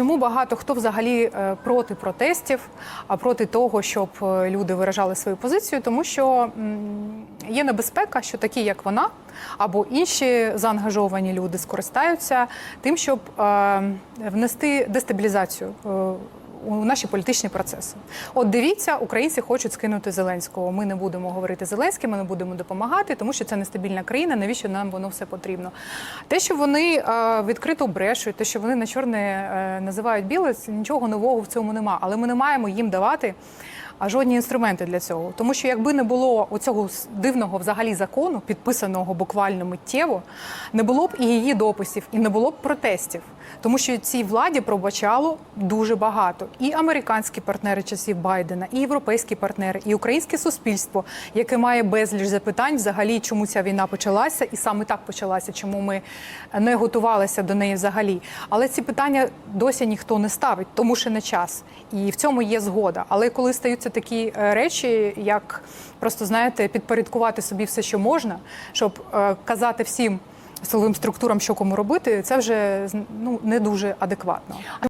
Чому багато хто взагалі е, проти протестів, а проти того, щоб е, люди виражали свою позицію, тому що є небезпека, що такі, як вона, або інші заангажовані люди скористаються тим, щоб е, внести дестабілізацію. У наші політичні процеси, от дивіться, українці хочуть скинути Зеленського. Ми не будемо говорити Зеленським, ми не будемо допомагати, тому що це нестабільна країна. Навіщо нам воно все потрібно? Те, що вони е, відкрито брешуть, те, що вони на чорне е, називають біле, нічого нового в цьому нема. Але ми не маємо їм давати а, жодні інструменти для цього. Тому що якби не було оцього дивного взагалі закону, підписаного буквально миттєво, не було б і її дописів, і не було б протестів. Тому що цій владі пробачало дуже багато. І американські партнери часів Байдена, і європейські партнери, і українське суспільство, яке має безліч запитань, взагалі, чому ця війна почалася, і саме так почалася, чому ми не готувалися до неї взагалі. Але ці питання досі ніхто не ставить, тому що не час. І в цьому є згода. Але коли стаються такі е, речі, як просто знаєте, підпорядкувати собі все, що можна, щоб е, казати всім силовим структурам, що кому робити, це вже ну не дуже адекватно.